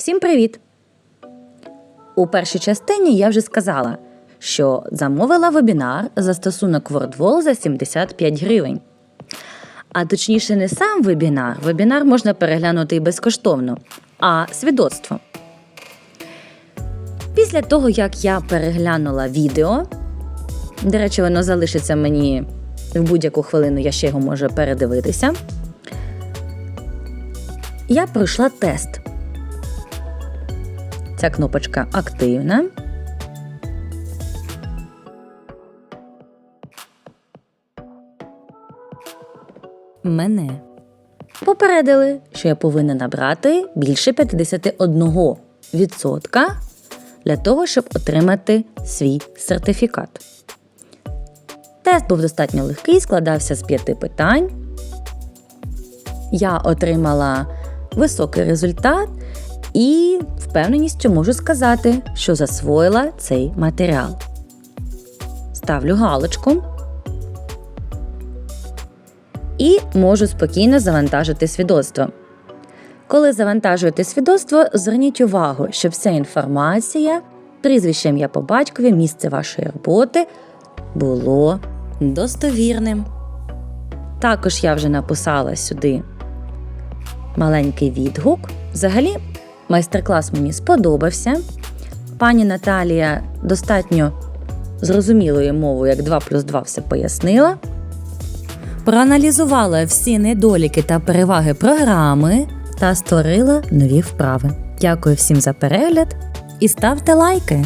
Всім привіт! У першій частині я вже сказала, що замовила вебінар застосунок WordWall за 75 гривень. А точніше, не сам вебінар. Вебінар можна переглянути і безкоштовно, а свідоцтво. Після того, як я переглянула відео, до речі, воно залишиться мені в будь-яку хвилину, я ще його можу передивитися. Я пройшла тест. Ця кнопочка активна. Мене попередили, що я повинна набрати більше 51% для того, щоб отримати свій сертифікат. Тест був достатньо легкий, складався з п'яти питань. Я отримала високий результат і впевненістю можу сказати, що засвоїла цей матеріал. Ставлю галочку і можу спокійно завантажити свідоцтво. Коли завантажуєте свідоцтво, зверніть увагу, що вся інформація, прізвище ім'я по батькові, місце вашої роботи було достовірним. Також я вже написала сюди маленький відгук. Взагалі, майстер-клас мені сподобався. Пані Наталія достатньо зрозумілою мовою, як 2 плюс 2 все пояснила. Проаналізувала всі недоліки та переваги програми та створила нові вправи. Дякую всім за перегляд і ставте лайки!